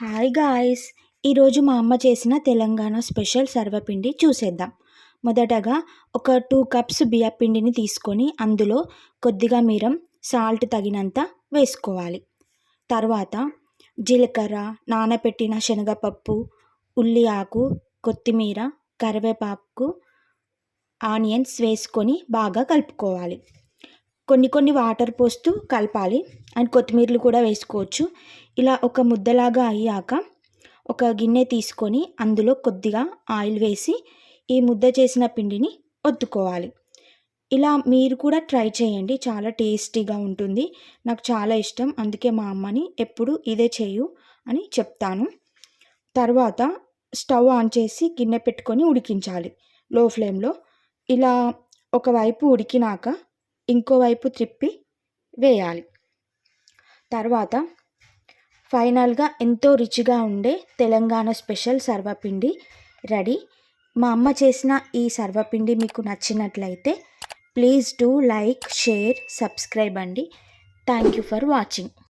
Hi guys ఈరోజు మా అమ్మ చేసిన తెలంగాణ స్పెషల్ సర్వపిండి చూసేద్దాం. మొదటగా ఒక టూ కప్స్ బియ్యపిండిని తీసుకొని అందులో కొద్దిగా మీరం సాల్ట్ తగినంత వేసుకోవాలి. తర్వాత జీలకర్ర నానబెట్టిన శనగపప్పు ఉల్లి ఆకు కొత్తిమీర కరివేపాకు ఆనియన్స్ వేసుకొని బాగా కలుపుకోవాలి. కొన్ని కొన్ని వాటర్ పోస్తూ కలపాలి. అండ్ కొత్తిమీరలు కూడా వేసుకోవచ్చు. ఇలా ఒక ముద్దలాగా అయ్యాక ఒక గిన్నె తీసుకొని అందులో కొద్దిగా ఆయిల్ వేసి ఈ ముద్ద చేసిన పిండిని ఒత్తుకోవాలి. ఇలా మీరు కూడా ట్రై చేయండి. చాలా టేస్టీగా ఉంటుంది. నాకు చాలా ఇష్టం. అందుకే మా అమ్మని ఎప్పుడు ఇదే చేయు అని చెప్తాను. తర్వాత స్టవ్ ఆన్ చేసి గిన్నె పెట్టుకొని ఉడికించాలి. లో ఫ్లేమ్లో. ఇలా ఒకవైపు ఉడికినాక ఇంకోవైపు త్రిప్పి వేయాలి. తర్వాత ఫైనల్గా ఎంతో రుచిగా ఉండే తెలంగాణ స్పెషల్ సర్వపిండి రెడీ. మా అమ్మ చేసిన ఈ సర్వపిండి మీకు నచ్చినట్లయితే please do like share subscribe అండి. Thank you for watching.